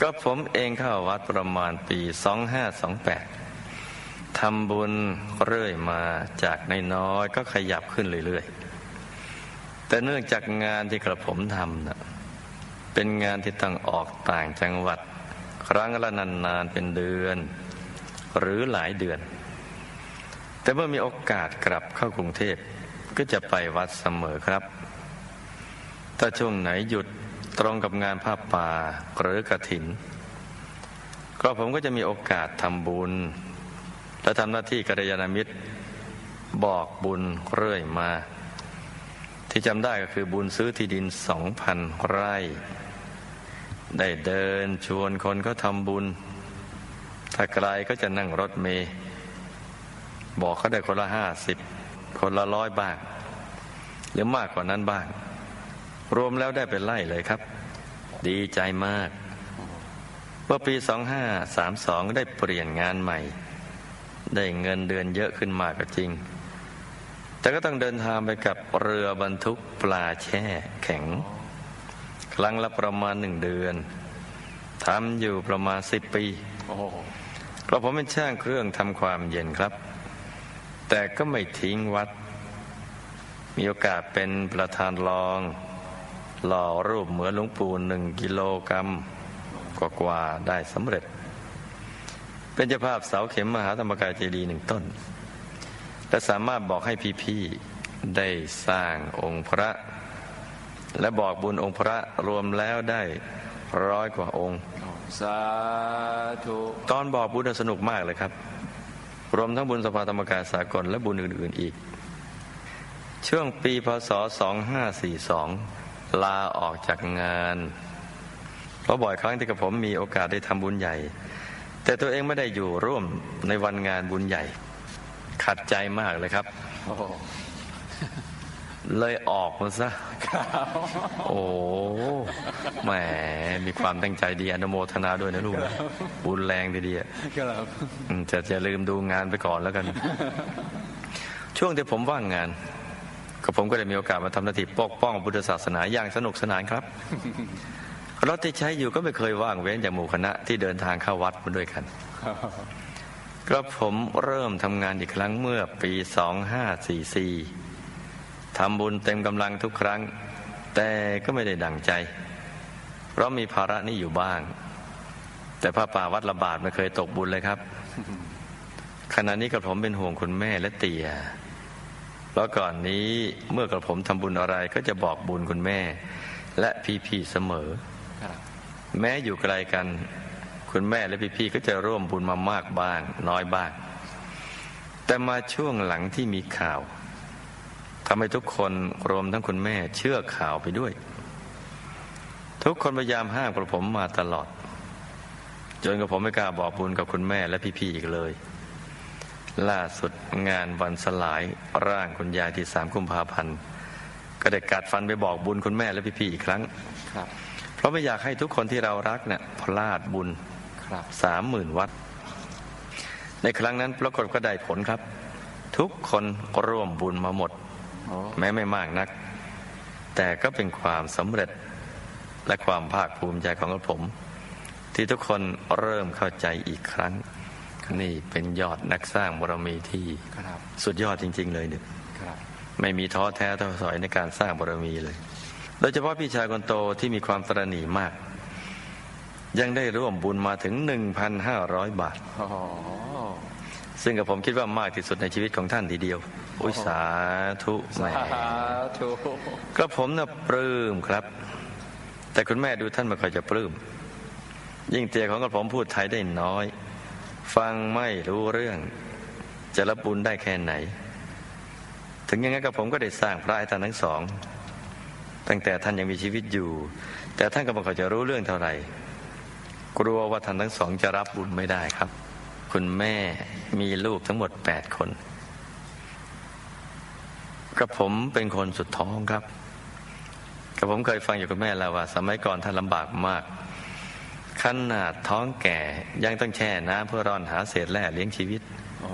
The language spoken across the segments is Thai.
ก็ผมเองเข้าวัดประมาณปี 2528 ทำบุญเรื่อยมาจากในน้อยก็ขยับขึ้นเรื่อยๆ แต่เนื่องจากงานที่กระผมทำนะเป็นงานที่ต้องออกต่างจังหวัด ครั้งละนานๆเป็นเดือน หรือหลายเดือน แต่เมื่อมีโอกาสกลับเข้ากรุงเทพก็จะไปวัดเสมอครับ ถ้าช่วงไหนหยุด ตรงกับงานผ้าป่าหรือกระถิน ก็ผมก็จะมีโอกาสทำบุญ และทำหน้าที่กัลยาณมิตร บอกบุญเรื่อยมา ที่จำได้ก็คือบุญซื้อที่ดินสองพันไร่ ได้เดินชวนคนเขาทำบุญ ถ้าไกลก็จะนั่งรถเมย์บอกเขาได้คนละห้าสิบคนละร้อยบ้างหรือมากกว่านั้นบ้าง รวมแล้วได้เป็นไล่เลยครับ ดีใจมาก เมื่อปี 2532 ได้เปลี่ยนงานใหม่ ได้เงินเดือนเยอะขึ้นมากก็จริง แต่ก็ต้องเดินทางไปกับเรือบรรทุกปลาแช่แข็ง ครั้งละประมาณหนึ่งเดือนทำอยู่ประมาณสิบปีเพราะผมเป็นช่างเครื่องทำความเย็นครับ แต่ก็ไม่ทิ้งวัด มีโอกาสเป็นประธานรอง หล่อรูปเหมือนหลวงปู่หนึ่งกิโลกรัมกว่าๆได้สำเร็จ เป็นเจ้าภาพเสาเข็มมหาธรรมกายเจดีย์หนึ่งต้น และสามารถบอกให้พี่ๆได้สร้างองค์พระ และบอกบุญองค์พระรวมแล้วได้ร้อยกว่าองค์สาธุตอนบอกบุญสนุกมากเลยครับ รวมทั้งบุญสภาธรรมกายสากลและบุญอื่นๆอีก ช่วงปีพศ 2542 ลาออกจากงานเพราะบ่อยครั้งที่กับผมมีโอกาสได้ทำบุญใหญ่ แต่ตัวเองไม่ได้อยู่ร่วมในวันงานบุญใหญ่ ขัดใจมากเลยครับโอ้โหเลยออกมาซะครับโอ้แหม มีความตั้งใจดีอนุโมทนาด้วยนะลูกนะบุญแรงทีเดียวครับอืมจะจะลืมดูงานไปก่อนแล้วกัน ช่วงที่ผมว่างงาน ก็ผมก็ได้มีโอกาสมาทำหน้าที่ปกป้องพุทธศาสนาอย่างสนุกสนานครับรถที่ใช้อยู่ก็ไม่เคยว่างเว้นจากหมู่คณะที่เดินทางเข้าวัดมาด้วยกันก็ผมเริ่มทำงานอีกครั้งเมื่อปี 2544ทำบุญเต็มกำลังทุกครั้ง แต่ก็ไม่ได้ดังใจ เพราะมีภาระนี่อยู่บ้าง แต่พระป่าวัดระบาดไม่เคยตกบุญเลยครับ ขณะนี้กระผมเป็นห่วงคุณแม่และเตี่ย เพราะก่อนนี้เมื่อกระผมทำบุญอะไรก็จะบอกบุญคุณแม่ และพี่ๆเสมอครับแม้อยู่ไกลกัน คุณแม่และพี่ๆก็จะร่วมบุญมามากบ้าง น้อยบ้าง แต่มาช่วงหลังที่มีข่าวทำให้ทุกคนรวมทั้งคุณแม่เชื่อข่าวไปด้วย ทุกคนพยายามห้ามกระผมมาตลอด จนกระผมไม่กล้าบอกบุญกับคุณแม่และพี่ๆอีกเลย ล่าสุดงานวันสลายร่างคุณยายที่สามกุมภาพันธ์ก็ได้กัดฟันไปบอกบุญคุณแม่และพี่ๆอีกครั้งครับเพราะไม่อยากให้ทุกคนที่เรารักเนี่ยพลาดบุญครับสามหมื่นวัด ในครั้งนั้นปรากฏก็ได้ผลครับ ทุกคนร่วมบุญมาหมดโอ้แม้ไม่มากนัก แต่ก็เป็นความสำเร็จและความภาคภูมิใจของกระผม ที่ทุกคนเริ่มเข้าใจอีกครั้ง นี่เป็นยอดนักสร้างบารมีที่ครับสุดยอดจริง ๆ เลยเนี่ยครับไม่มีท้อแท้ท้อถอยในการสร้างบารมีเลย โดยเฉพาะพี่ชายคนโตที่มีความตระหนี่มาก ยังได้ร่วมบุญมาถึง 1,500 บาทโอ้โหซึ่งกับผมคิดว่ามากที่สุดในชีวิตของท่านทีเดียว อุยสาธุแหมสาธุกระผมน่ะปลื้มครับ แต่คุณแม่ดูท่านไม่ค่อยจะปลื้มยิ่งเตียของกระผมพูดไทยได้น้อย ฟังไม่รู้เรื่อง จะรับบุญได้แค่ไหน ถึงอย่างนั้นกระผมก็ได้สร้างพระให้ท่านทั้งสอง ตั้งแต่ท่านยังมีชีวิตอยู่ แต่ท่านก็ไม่ค่อยจะรู้เรื่องเท่าไหร่ กลัวว่าท่านทั้งสองจะรับบุญไม่ได้ครับ คุณแม่มีลูกทั้งหมดแปดคนกระผมเป็นคนสุดท้องครับกระผมเคยฟังอยู่กับแม่แล้วว่า สมัยก่อนท่านลำบากมาก ขนาดท้องแก่ยังต้องแช่น้ำเพื่อร่อนหาเศษแร่เลี้ยงชีวิตโอ้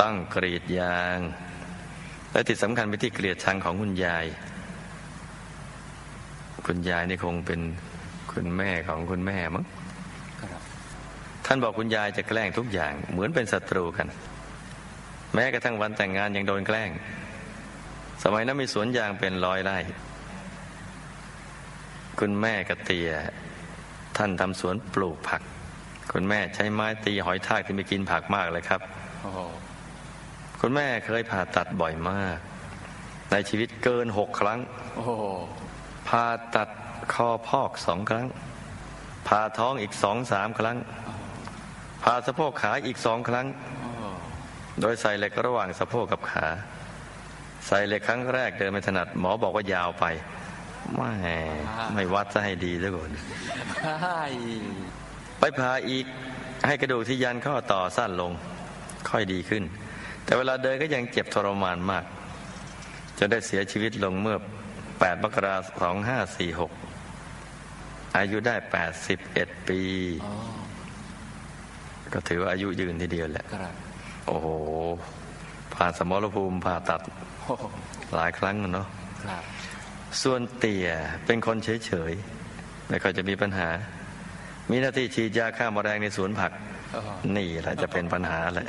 ต้องกรีดยาง และที่สำคัญไปที่เกลียดชังของคุณยาย คุณยายนี่คงเป็นคุณแม่ของคุณแม่มั้งครับท่านบอกคุณยายจะแกล้งทุกอย่าง เหมือนเป็นศัตรูกัน แม้กระทั่งวันแต่งงานยังโดนแกล้ง สมัยนั้นมีสวนยางเป็นร้อยไร่ คุณแม่กระเตีย ท่านทำสวนปลูกผัก คุณแม่ใช้ไม้ตีหอยทากที่ไม่กินผักมากเลยครับโอ้โหคุณแม่เคยผ่าตัดบ่อยมาก ในชีวิตเกินหกครั้งโอ้โหผ่าตัดคอพอกสองครั้งผ่าท้องอีกสองสามครั้งผ่าสะโพกขาอีกสองครั้งโอ้โหโดยใส่เหล็กระหว่างสะโพกกับขา ใส่เหล็กครั้งแรกเดินไม่ถนัดหมอบอกว่ายาวไป ไม่ไม่วัดซะให้ดีซะก่อนใช่ไปผ่าอีกให้กระดูกที่ยันข้อต่อสั้นลง ค่อยดีขึ้น แต่เวลาเดินก็ยังเจ็บทรมานมากจนได้เสียชีวิตลงเมื่อ 8มกราคม2546อายุได้ 81 ปีอ๋อก็ถือว่าอายุยืนทีเดียวแหละครับโอ้โห ผ่านสมรภูมิผ่าตัดโอ้โหหลายครั้งเนาะครับ ส่วนเตี่ยเป็นคนเฉยๆไม่ค่อยจะมีปัญหา มีหน้าที่ฉีดยาฆ่าแมลงในสวนผัก นี่แหละจะเป็นปัญหาแหละ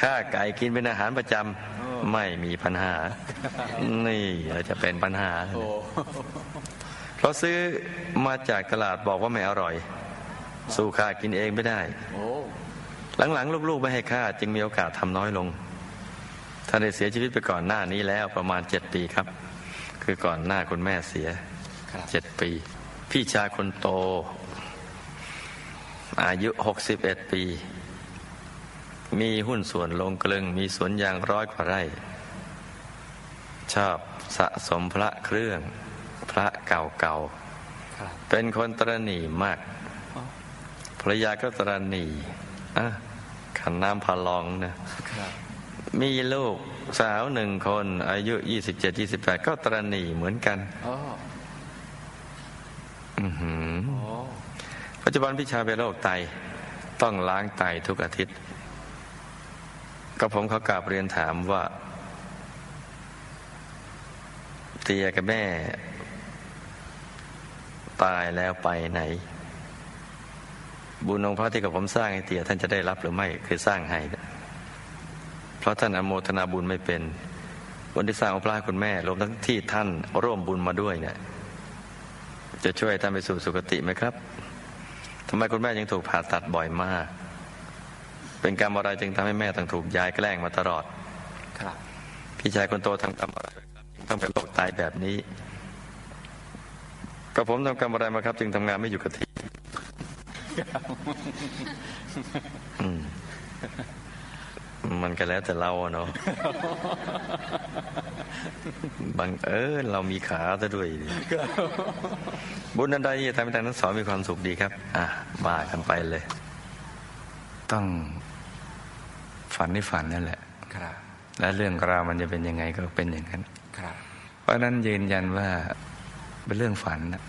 ฆ่าไก่กินเป็นอาหารประจำไม่มีปัญหา นี่แหละจะเป็นปัญหาเพราะซื้อมาจากตลาดบอกว่าไม่อร่อย สู้ค่ากินเองไม่ได้หลังๆ ลูกๆ ไม่ให้ค่าจึงมีโอกาสทำน้อยลงท่านได้เสียชีวิตไปก่อนหน้านี้แล้วประมาณเจ็ดปีครับ คือก่อนหน้าคุณแม่เสียครับเจ็ดปี พี่ชายคนโต อายุหกสิบเอ็ดปี มีหุ้นส่วนลงกลึง มีสวนยางร้อยกว่าไร่ ชอบสะสมพระเครื่อง พระเก่าครับๆเป็นคนตระหนี่มากอ๋อภรรยาก็ตระหนี่อะขันน้ำพาลองนะครับมีลูก สาวหนึ่งคนอายุ27-28ก็ตระหนี่เหมือนกันโอ้อื้อหือโอ้ปัจจุบันพี่ชายเป็นโรคไต ต้องล้างไตทุกอาทิตย์ ก็ผมเขากราบเรียนถามว่า เตียกับแม่ ตายแล้วไปไหนบุญองค์พระที่กับผมสร้างให้เตียท่านจะได้รับหรือไม่คือสร้างให้นะเพ ราะท่านอนุโมทนาบุญไม่เป็นบุญที่สร้างองค์พระให้คุณแม่รวมทั้งที่ท่านร่วมบุญมาด้วยเนี่ย จะช่วยท่านไปสู่สุคติไหมครับทำไมคุณแม่ยังถูกผ่าตัดบ่อยมาก เป็นกรรมอะไรจึงทำให้แม่ต้องถูกยายแกล้งมาตลอด ครับ พี่ชายคนโตทำกรรมอะไรจึงต้องเป็นโรคตายแบบนี้ก็ผมทำกรรมอะไรมาครับ จึงทำงานไม่อยู่กับที่อื มมันก็แล้วแต่เราอะเนาะ บังเอิญเรามีขาซะด้วย บุญนันใดที่จะทำให้ท่านทั้งสองมีความสุขดีครับ อะว่ากันไปเลย ต้องฝันที่ฝันนั่นแหละ ครับ และเรื่องราวมันจะเป็นยังไงก็เป็นอย่างนั้น ครับ เพราะฉะนั้นยืนยันว่าเป็นเรื่องฝันนะ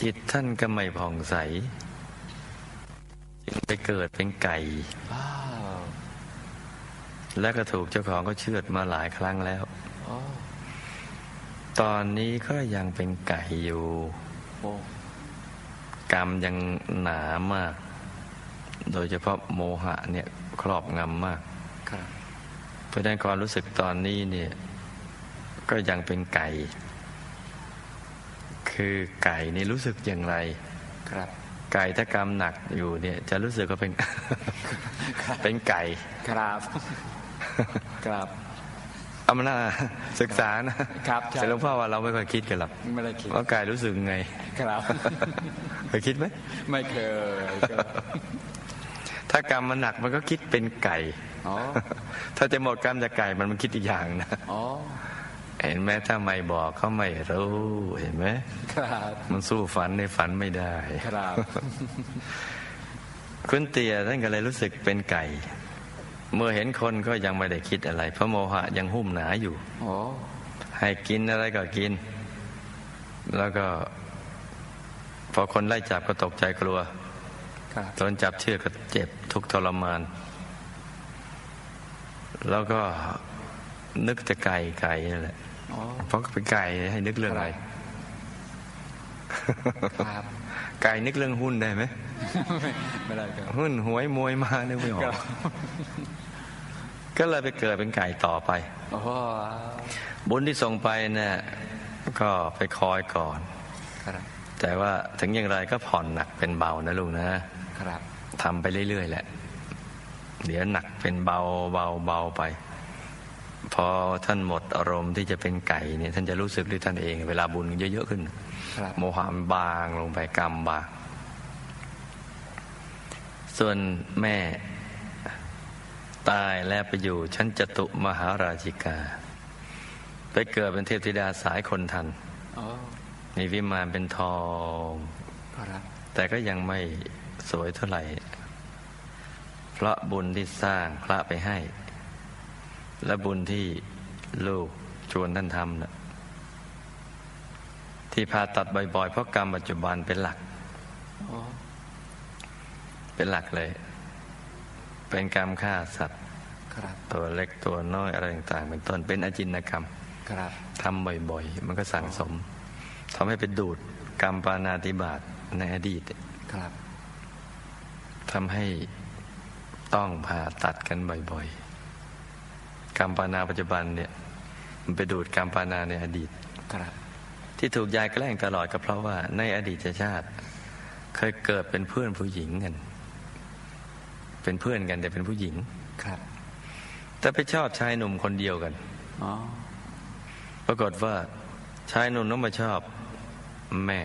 จิตท่านก็ไม่ผ่องใส จึงไปเกิดเป็นไก่ว้าวและก็ถูกเจ้าของก็เชือดมาหลายครั้งแล้วโอ้ตอนนี้ก็ยังเป็นไก่อยู่โอ้กรรมยังหนามาก โดยเฉพาะโมหะเนี่ยครอบงำมากครับเพราะฉะนั้นความรู้สึกตอนนี้เนี่ยก็ยังเป็นไก่ คือไก่นี่รู้สึกอย่างไร ครับ ไก่ถ้ากรรมหนักอยู่เนี่ย จะรู้สึกว่าเป็น เป็นไก่ครับครับเอามาน่าศึกษานะครับใช่แต่หลวงพ่อว่าเราไม่ค่อยคิดกันหรอกไม่ได้คิดว่าไก่รู้สึกไง ครับเคยคิดไหมไม่เคยครับถ้ากรรมมันหนักมันก็คิดเป็นไก่อ๋อถ้าจะหมดกรรมจากไก่มันมันคิดอีกอย่างนะอ๋อ เห็นไหมถ้าไม่บอกก็ไม่รู้เห็นไหมครับมันสู้ฝันในฝันไม่ได้ครับคุณเตียท่านก็เลยรู้สึกเป็นไก่ เมื่อเห็นคนก็ยังไม่ได้คิดอะไรเพราะโมหะยังหุ้มหนาอยู่โอ้ให้กินอะไรก็กิน แล้วก็ พอคนไล่จับก็ตกใจกลัวครับโดนจับเชือกก็เจ็บทุกข์ทรมาน แล้วก็นึกแต่ไก่ไก่นั่นแหละอ๋อ เพราะเป็นไก่ให้นึกเรื่องอะไรครับไก่นึกเรื่องหุ้นได้ไหมไม่ไม่ได้ครับหุ้นหวยมวยมานึกไม่ออครักบก็เลยไปเกิดเป็นไก่ต่อไปโอ้โหบุญที่ส่งไปเนี่ยก็ไปคอยก่อนครับแต่ว่าถึงอย่างไรก็ผ่อนหนักเป็นเบานะลูกนะครับทำไปเรื่อยๆแหละ เดี๋ยวหนักเป็นเบาเบาเบาไป พอท่านหมดอารมณ์ที่จะเป็นไก่เนี่ยท่านจะรู้สึกด้วยท่านเอง เวลาบุญเยอะๆขึ้นครับโมหะมันบางลงไปกรรมบางส่วนแม่ตายแล้วไปอยู่ชั้นจตุมหาราชิกา ไปเกิดเป็นเทพธิดาสายคนทันโอ้มีวิมานเป็นทองครับแต่ก็ยังไม่สวยเท่าไหร่ เพราะบุญที่สร้างพระไปให้ และบุญที่ลูกชวนท่านทำนะที่ผ่าตัดบ่อยๆเพราะกรรมปัจจุบันเป็นหลักโอ้เป็นหลักเลย เป็นกรรมฆ่าสัตว์ครับตัวเล็กตัวน้อยอะไรต่างๆ เป็นต้นเป็นอจินกรรมครับทำบ่อยๆ มันก็สั่งสมทำให้เป็นดูดกรรมปานาติบาตในอดีตครับทำให้ต้องผ่าตัดกันบ่อยๆ กรรมปานาปัจจุบันเนี่ยมันไปดูดกรรมปานาในอดีตครับที่ถูกยายแกล้งตลอดก็เพราะว่า ในอดีตชาติ เคยเกิดเป็นเพื่อนผู้หญิงกัน เป็นเพื่อนกันแต่เป็นผู้หญิงครับ แต่ไปชอบชายหนุ่มคนเดียวกันอ๋อปรากฏว่าชายหนุ่มนั้นมาชอบแม่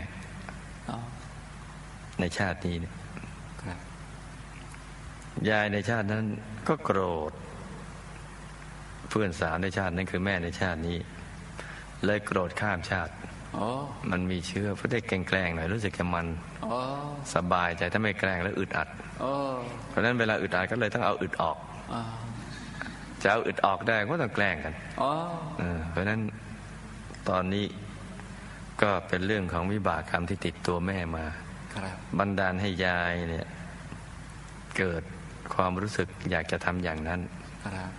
ในชาตินี้เนี่ยยายในชาตินั้นก็โกรธ เพื่อนสาวในชาตินั้นคือแม่ในชาตินี้ เลยโกรธข้ามชาติโอ้มันมีเชื้อเพื่อได้แกล้งๆหน่อยรู้สึกจะมันโอ้สบายใจถ้าไม่แกล้งแล้วอึดอัดโอ้เพราะฉะนั้นเวลาอึดอัดก็เลยต้องเอาอึดออกอ๋อจะเอาอึดออกได้ก็ต้องแกล้งกันอ๋อเออเพราะฉะนั้นตอนนี้ก็เป็นเรื่องของวิบากกรรมที่ติดตัวแม่มาครับบันดาลให้ยายเนี่ยเกิดความรู้สึกอยากจะทำอย่างนั้นครับ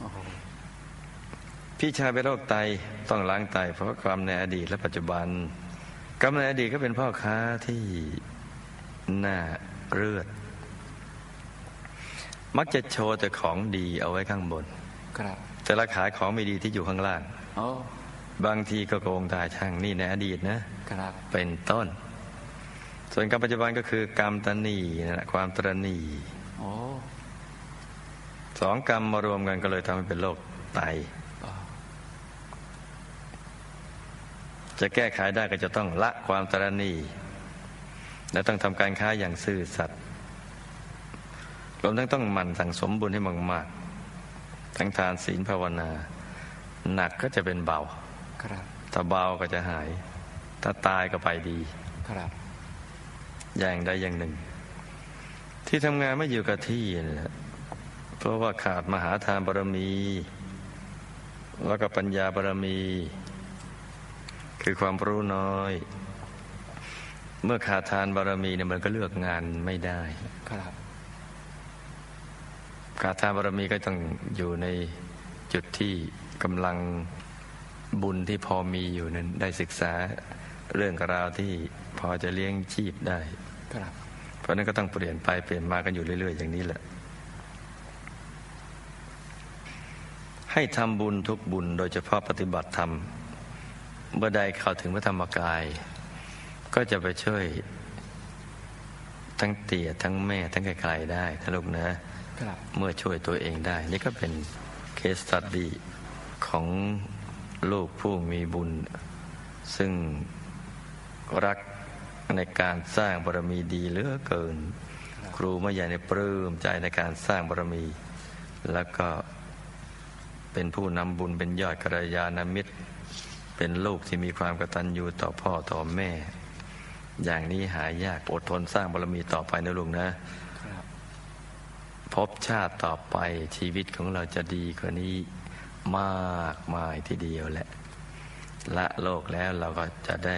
โอ้โห พี่ชายเป็นโรคไตต้องล้างไต เพราะกรรมในอดีตและปัจจุบัน กรรมในอดีตก็เป็นพ่อค้าที่หน้าเลือด มักจะโชว์แต่ของดีเอาไว้ข้างบน ครับ แต่ละขายของไม่ดีที่อยู่ข้างล่างโอ้บางทีก็โกงตาช่างนี่ในอดีตนะครับ เป็นต้น ส่วนกรรมปัจจุบันก็คือกรรมตนีนะฮะความตรณีโอ้สองกรรมมารวมกันก็เลยทำให้เป็นโรคไต อ๋อ จะแก้ไขได้ก็จะต้องละความตรณีและต้องทำการค้าอย่างซื่อสัตย์รวมทั้งต้องหมั่นสั่งสมบุญให้มากๆ ทั้งทานศีลภาวนา หนักก็จะเป็นเบาครับถ้าเบาก็จะหาย ถ้าตายก็ไปดีครับ อย่างใดอย่างหนึ่ง ที่ทำงานไม่อยู่กับที่เนะเพราะว่าขาดมหาทานบารมี แล้วก็ปัญญาบารมี คือความรู้น้อย เมื่อขาดทานบารมีเนี่ยมันก็เลือกงานไม่ได้ครับขาดทานบารมีก็ต้องอยู่ในจุดที่กำลังบุญที่พอมีอยู่นั้น ได้ศึกษาเรื่องราวที่พอจะเลี้ยงชีพได้ครับเพราะนั้นก็ต้องเปลี่ยนไปเปลี่ยนมากันอยู่เรื่อย ๆ อย่างนี้แหละ ให้ทำบุญทุกบุญโดยเฉพาะปฏิบัติธรรม เมื่อใดเข้าถึงพระธรรมกาย ก็จะไปช่วยทั้งเตี่ยทั้งแม่ทั้งไกลๆได้นะลูกนะครับเมื่อช่วยตัวเองได้ นี่ก็เป็นเคสตัดดี้ของลูกผู้มีบุญ ซึ่งรักในการสร้างบารมีดีเหลือเกิน ครูแม่ใหญ่ในปลื้มใจในการสร้างบารมี แล้วก็เป็นผู้นำบุญเป็นยอดกัลยาณมิตร เป็นลูกที่มีความกตัญญูต่อพ่อต่อแม่ อย่างนี้หายากอดทนสร้างบารมีต่อไปนะลุงนะครับพบชาติต่อไปชีวิตของเราจะดีกว่านี้มากมายทีเดียวแหละ ละโลกแล้วเราก็จะได้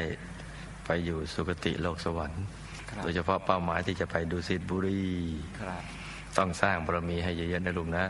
ไปอยู่สุคติโลกสวรรค์ครับโดยเฉพาะเป้าหมายที่จะไปดูสิตบุรีครับต้องสร้างบารมีให้เยอะๆนะลุงนะ